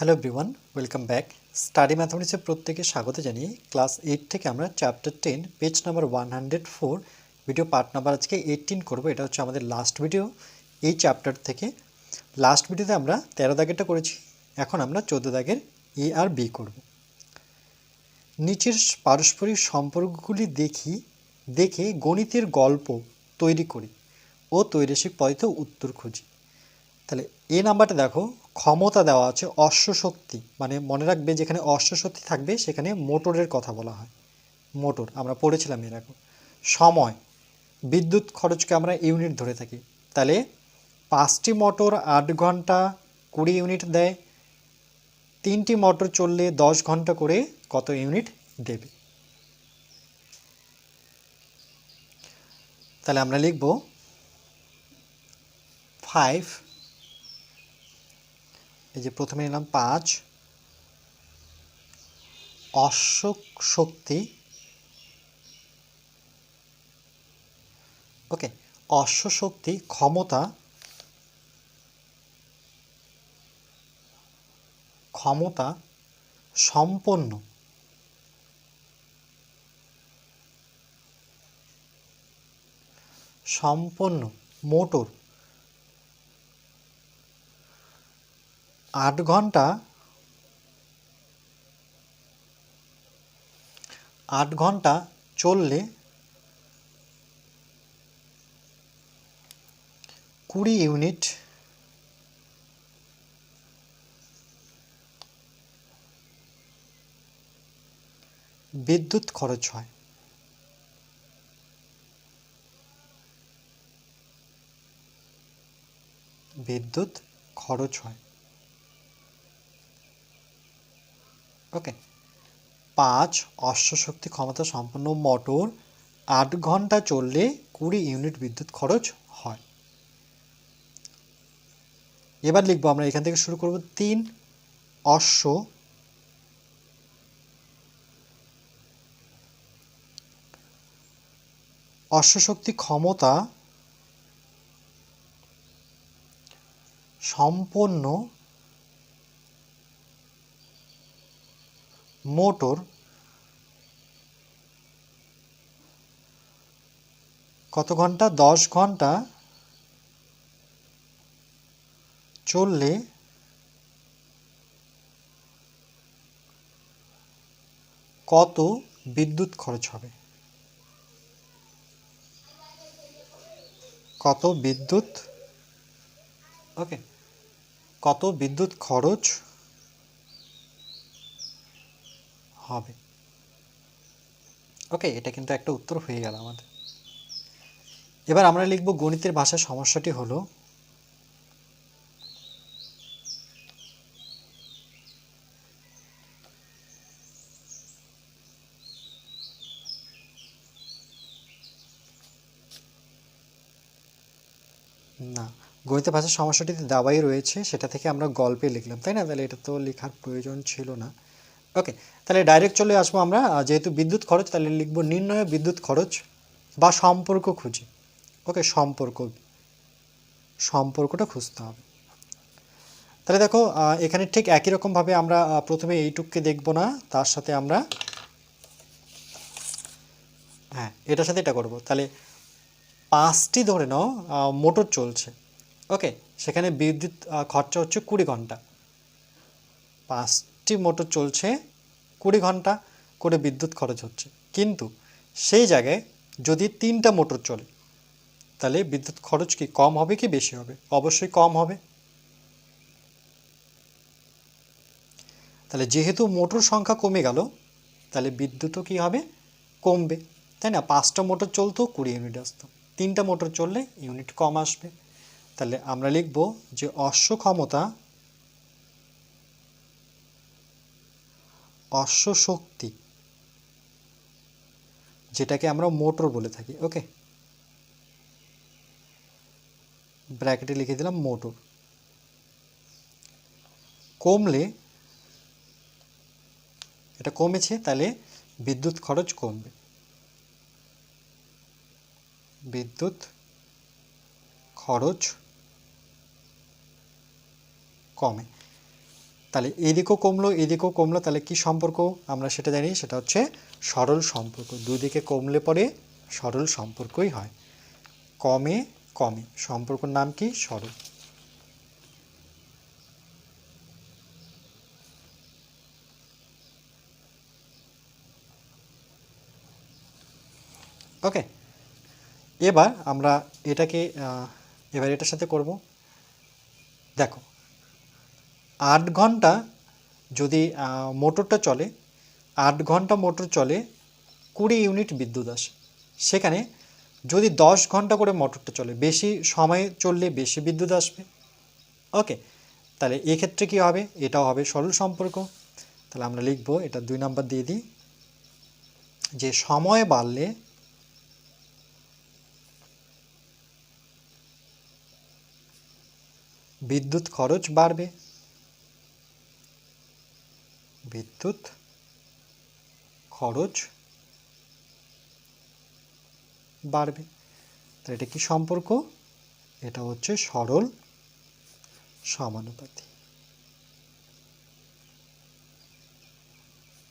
Hello everyone welcome back study ম্যাথমেটিক্সের প্রত্যেকে স্বাগত জানিয়ে ক্লাস এইট থেকে আমরা chapter ten page number one hundred four video part number আজকে এইটিন করব। এটা হচ্ছে আমাদের লাস্ট ভিডিও এই চ্যাপ্টার থেকে লাস্ট ভিডিওতে আমরা তেরো দাগেরটা করেছি। এখন আমরা চোদ্দ দাগের এ আর বি করব। নিচের পারস্পরিক সম্পর্কগুলি দেখি, দেখে গণিতের গল্প তৈরি করি ও তৈরসিক পদ্ধতিতে উত্তর খুঁজি। তাহলে এ নাম্বারটা দেখো। ক্ষমতা দেওয়া আছে অশ্বশক্তি। মানে মনে রাখবে যেখানে অশ্বশক্তি থাকবে, সেখানে মোটরের কথা বলা হয়। মোটর, আমরা পড়েছিলাম এর আগে। সময়, বিদ্যুৎ খরচকে আমরা ইউনিট ধরে থাকি। তাহলে পাঁচটি মোটর আট ঘণ্টা কুড়ি ইউনিট দেয়। তিনটি মোটর চললে দশ ঘণ্টা করে কত ইউনিট দেবে? তাহলে আমরা লিখব ফাইভ এই যে প্রথমে নিলাম পাঁচ। অশ্বক শক্তি। ওকে অশ্বশক্তি ক্ষমতা। ক্ষমতা সম্পন্ন। সম্পন্ন মোটর। আট ঘণ্টা আট ঘণ্টা চললে কুড়ি ইউনিট বিদ্যুৎ খরচ হয়। বিদ্যুৎ খরচ হয়। ওকে পাঁচ অশ্বশক্তি ক্ষমতা সম্পন্ন মোটর আট ঘণ্টা চললে কুড়ি ইউনিট বিদ্যুৎ খরচ হয়। এবার লিখব আমরা এখান থেকে শুরু করব তিন অশ্ব অশ্বশক্তি ক্ষমতা সম্পন্ন মোটর কত ঘণ্টা? দশ ঘণ্টা চললে কত বিদ্যুৎ খরচ হবে? কত বিদ্যুৎ? ওকে, কত বিদ্যুৎ খরচ হবে। ওকে এটা কিন্তু একটা উত্তর হয়ে গেল আমাদের। এবার আমরা লিখব গণিতের ভাষার সমস্যাটি হলো, না, গণিতের ভাষার সমস্যাটিতে দেওয়াই রয়েছে, সেটা থেকে আমরা গল্পে লিখলাম, তাই না? তাহলে এটা তো লেখার প্রয়োজন ছিল না। ওকে তাহলে ডাইরেক্ট চলে আসব আমরা যেহেতু বিদ্যুৎ খরচ, তাহলে লিখব নির্ণয় বিদ্যুৎ খরচ বা সম্পর্ক খুঁজি। ওকে সম্পর্ক, সম্পর্কটা খুঁজতে হবে। তাহলে দেখো এখানে ঠিক একই রকমভাবে আমরা প্রথমে এইটুককে দেখব না, তার সাথে আমরা হ্যাঁ এটার সাথে এটা করব। তাহলে পাঁচটি ধরে নাও মোটর চলছে। ওকে সেখানে বিদ্যুৎ খরচা হচ্ছে কুড়ি ঘণ্টা। পাঁচটি মোটর চলছে, কুড়ি ঘণ্টা করে বিদ্যুৎ খরচ হচ্ছে। কিন্তু সেই জায়গায় যদি তিনটা মোটর চলে, তাহলে বিদ্যুৎ খরচ কি কম হবে কি বেশি হবে? অবশ্যই কম হবে। তাহলে যেহেতু মোটর সংখ্যা কমে গেল, তাহলে বিদ্যুৎও কি হবে? কমবে। তাই না? পাঁচটা মোটর চলতো, কুড়ি ইউনিট আসতো। তিনটা মোটর চললে ইউনিট কম আসবে। তাহলে আমরা লিখব যে অশ্ব ক্ষমতা অশ্ব শক্তি যেটাকে আমরা মোটর বলে থাকি ওকে ব্র্যাকেটে লিখে দিলাম মোটর। কমলে, এটা কমেছে, তাহলে বিদ্যুৎ খরচ কমবে। বিদ্যুৎ খরচ কমে। তাহলে এদিকেও কমলো এদিকেও কমলো, তাহলে কি সম্পর্ক? আমরা সেটা জানি, সেটা হচ্ছে সরল সম্পর্ক। দুই দিকে কমলে পরে সরল সম্পর্কই হয়। কমে কমে। সম্পর্কর নাম কি? সরল। ওকে। এবার আমরা এটাকে এবার এটার সাথে করব। দেখো আট ঘণ্টা যদি মোটরটা চলে, আট ঘণ্টা মোটর চলে কুড়ি ইউনিট বিদ্যুৎ আসে সেখানে যদি দশ ঘণ্টা করে মোটরটা চলে, বেশি সময়ে চললে বেশি বিদ্যুৎ আসবে। ওকে, তাহলে এক্ষেত্রে কী হবে? এটাও হবে সরল সম্পর্ক। তাহলে আমরা লিখব, এটা দুই নাম্বার দিয়ে দিই। যে সময় বাড়লে বিদ্যুৎ খরচ বাড়বে। বিদ্যুৎ, খরচ, বাড়বে। তো এটা কি সম্পর্ক? এটা হচ্ছে সরল সমানুপাতি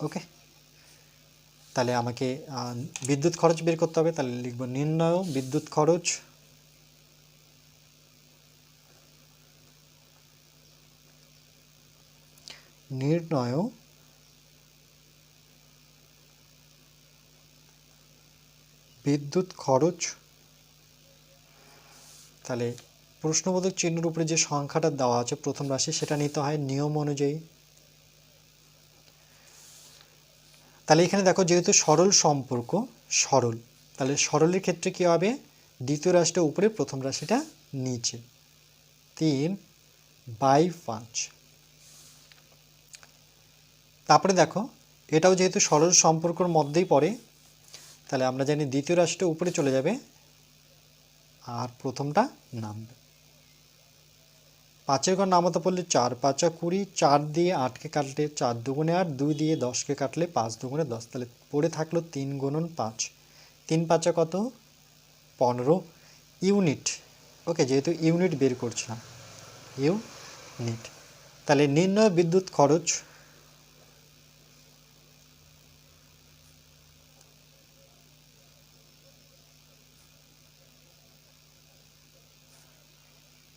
ওকে? তাহলে আমাকে বিদ্যুৎ খরচ বের করতে হবে। তাহলে লিখব নির্ণয়, বিদ্যুৎ খরচ, নির্ণয় বিদ্যুৎ খরচ? তাহলে প্রশ্নবোধক চিহ্নের উপরে যে সংখ্যাটা দেওয়া আছে প্রথম রাশি, সেটা নিতে হয় নিয়ম অনুযায়ী। তাহলে এখানে দেখো যেহেতু সরল সম্পর্ক, সরল, তাহলে সরলের ক্ষেত্রে কি হবে? দ্বিতীয় রাশিটা উপরে, প্রথম রাশিটা নিচে। তিন বাই পাঁচ। তারপরে দেখো, এটাও যেহেতু সরল সম্পর্কর মধ্যেই পড়ে তাহলে আমরা জানি দ্বিতীয় রাশিটা উপরে চলে যাবে, আর প্রথমটা নামবে। পাঁচের ঘর নামাতে পড়লে চার, পাঁচা কুড়ি, চার দিয়ে আটকে কাটলে চার দুগুণে আট, দুই দিয়ে দশকে কাটলে পাঁচ দুগুণে দশ। তাহলে পড়ে থাকল তিন গুণন পাঁচ। তিন পাঁচা কত? পনেরো ইউনিট। ওকে, যেহেতু ইউনিট বের করছিলাম। ইউনিট। তাহলে নির্ণয় বিদ্যুৎ খরচ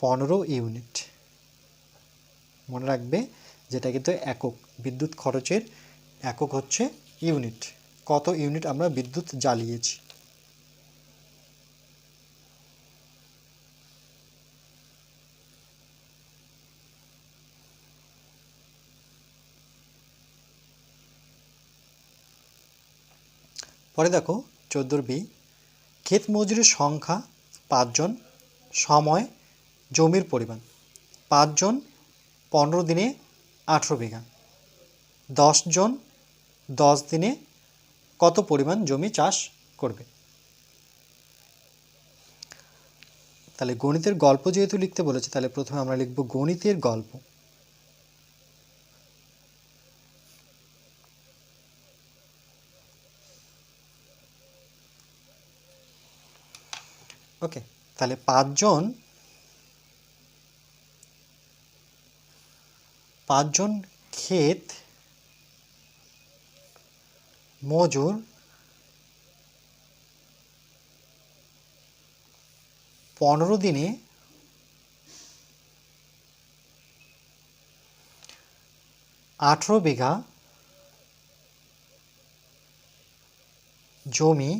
পনেরো ইউনিট। মনে রাখবে যেটা কিন্তু একক, বিদ্যুৎ খরচের একক হচ্ছে ইউনিট। কত ইউনিট আমরা বিদ্যুৎ জ্বালিয়েছি? পরে দেখো, চোদ্দোর বি, ক্ষেত মজুরের সংখ্যা পাঁচজন, সময় জমির পরিমাণ। পাঁচজন পনেরো দিনে আঠেরো বিঘা। জন, দশ দিনে কত পরিমাণ জমি চাষ করবে? তাহলে গণিতের গল্প যেহেতু লিখতে বলেছে, তাহলে প্রথমে আমরা লিখব গণিতের গল্প। ওকে, তাহলে পাঁচজন পাঁচজন ক্ষেত মজুর পনেরো দিনে আঠেরো বিঘা জমি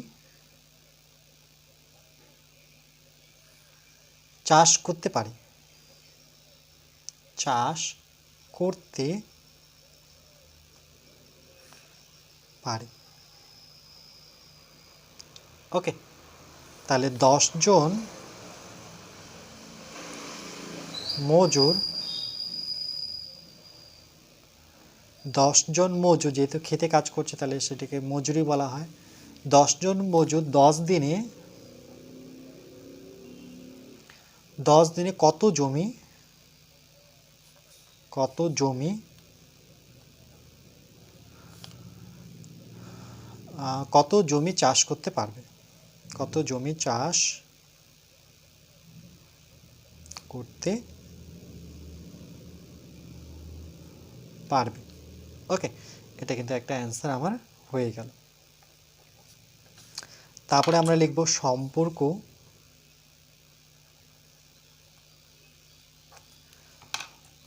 চাষ করতে পারে। চাষ করতে পারে। ওকে তাহলে জন মজুর জন মজুর যেহেতু খেতে কাজ করছে, তাহলে সেটাকে মজুরি বলা হয়। জন মজুর দশ দিনে দশ দিনে কত জমি কত জমি? কত জমি চাষ করতে পারবে? কত জমি চাষ করতে পারবে? ওকে, এটা কিন্তু একটা অ্যান্সার আমার হয়ে গেল। তারপরে আমরা লিখব সম্পর্ক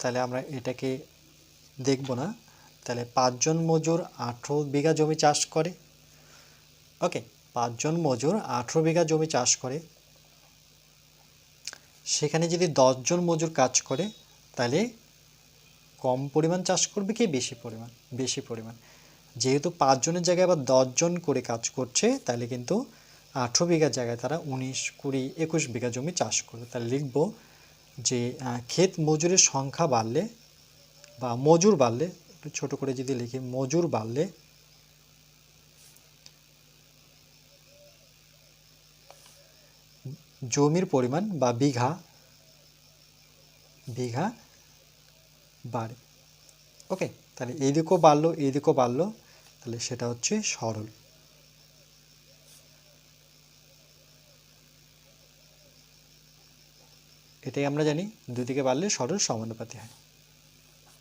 তাহলে আমরা এটাকে দেখব না। তাহলে পাঁচজন মজুর আঠেরো বিঘা জমি চাষ করে। ওকে, পাঁচজন মজুর আঠেরো বিঘা জমি চাষ করে। সেখানে যদি দশজন মজুর কাজ করে, তাহলে কম পরিমাণ চাষ করবে কি? বেশি পরিমাণ বেশি পরিমাণ। যেহেতু পাঁচজনের জায়গায় আবার দশজন করে কাজ করছে, তাহলে কিন্তু আঠেরো বিঘা জায়গায় তারা উনিশ, কুড়ি, একুশ বিঘা জমি চাষ করবে। তাহলে লিখব যে ক্ষেত মজুরের সংখ্যা বাড়লে বা মজুর বাড়লে, একটু ছোটো করে যদি লিখি, মজুর বাড়লে জমির পরিমাণ বা বিঘা বিঘা বাড়ে। ওকে, তাহলে এই দিকেও বাড়লো, এই দিকেও বাড়লো, তাহলে সেটা হচ্ছে সরল। এটাই আমরা জানি দুদিকে বাড়লে সরল সমানুপাতি হয়।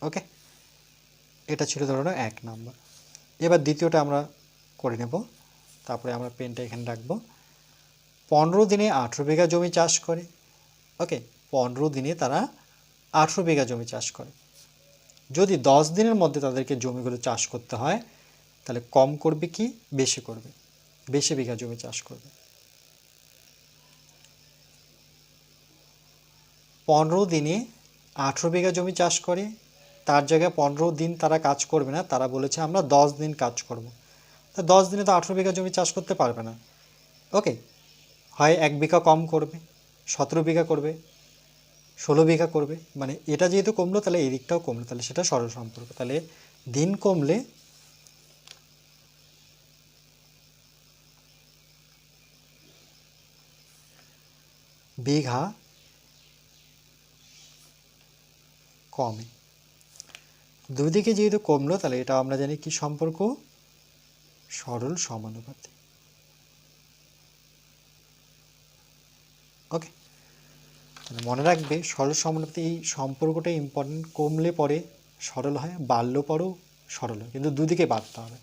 ওকে এটা ছিল ধরো এক নম্বর। এবার দ্বিতীয়টা আমরা করে নেব। তারপরে আমরা পেনটা এখানে রাখব। পনেরো দিনে আঠেরো বিঘা জমি চাষ করে। ওকে পনেরো দিনে তারা আঠেরো বিঘা জমি চাষ করে। যদি দশ দিনের মধ্যে তাদেরকে জমিগুলো চাষ করতে হয়, তাহলে কম করবে কি? বেশি করবে। বেশি বিঘা জমি চাষ করবে। পনেরো দিনে আঠেরো বিঘা জমি চাষ করে, তার জায়গায় পনেরো দিন তারা কাজ করবে না। তারা বলেছে, আমরা দশ দিন কাজ করব। তা দশ দিনে তো আঠেরো বিঘা জমি চাষ করতে পারবে না। ওকে, হয় এক বিঘা কম করবে, সতেরো বিঘা করবে, ষোলো বিঘা করবে মানে এটা যেহেতু কমলো, তাহলে এই দিকটাও কমলো, তাহলে সেটা সরল সম্পর্ক। তাহলে দিন কমলে বিঘা কমে দুই দিকে যেহেতু কমলো, তাহলে এটা আমরা জানি কি সম্পর্ক? সরল সমানুপাতি ওকে তাহলে মনে রাখবে, সরল সমানুপাতি এই সম্পর্কটা ইম্পর্টেন্ট কমলে পরে সরল হয়, বাড়লো পরেও সরল হয়। কিন্তু দুদিকে বাড়তে হবে।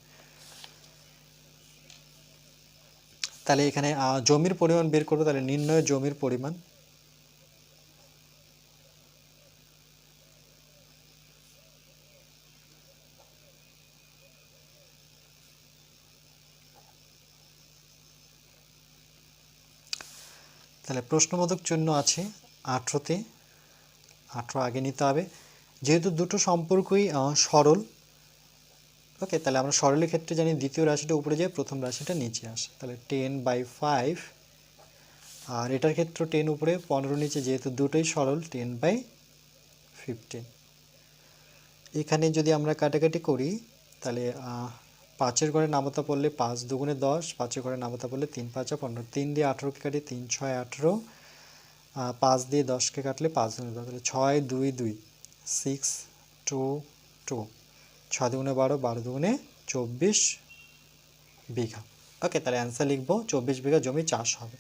তাহলে এখানে জমির পরিমাণ বের করব, তাহলে নির্ণয় জমির পরিমাণ প্রশ্নবোধক চিহ্ন আছে আঠেরোতে। আঠেরো আগে নিতে হবে। যেহেতু দুটো সম্পর্কই সরল ওকে তাহলে আমরা সরলের ক্ষেত্রে জানি দ্বিতীয় রাশিটা উপরে যায়, প্রথম রাশিটা নিচে আসে। তাহলে টেন বাই ফাইভ আর এটার ক্ষেত্রে টেন উপরে, পনেরো নিচে, যেহেতু দুটোই সরল টেন বাই ফিফটিন এখানে যদি আমরা কাটাকাটি করি, তাহলে পাঁচের ঘরে নামতা পড়লে পাঁচ দুগুণে দশ, পাঁচের ঘরে নামতা পড়লে তিন পাঁচা পনেরো। তিন দিয়ে আঠেরোকে কাটি তিন, ছয়, আঠেরো। পাঁচ দিয়ে দশকে কাটলে পাঁচ দুগুণে দশ, তাহলে ছয়, দুই দুই। Six, two two. ছয় দুগুণে বারো বারো দুগুণে চব্বিশ বিঘা। ওকে, তাহলে অ্যান্সার লিখব, চব্বিশ বিঘা জমি চাষ হবে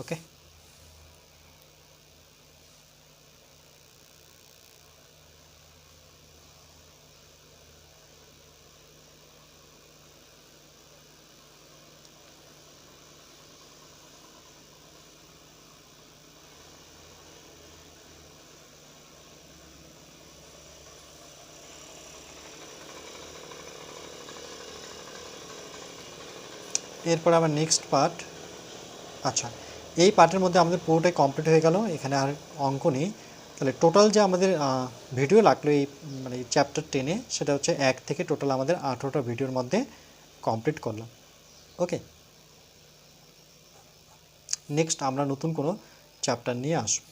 ওকে এরপর আমার নেক্সট পার্ট আচ্ছা এই পার্টের মধ্যে আমাদের পুরোটাই কমপ্লিট হয়ে গেল, এখানে আর অঙ্ক নেই। তাহলে টোটাল যে আমাদের ভিডিও লাগল এই মানে চ্যাপ্টার টেনে সেটা হচ্ছে এক থেকে টোটাল আমাদের আঠেরোটা ভিডিওর মধ্যে কমপ্লিট করলাম। ওকে নেক্সট আমরা নতুন কোনো চ্যাপ্টার নিয়ে আসব।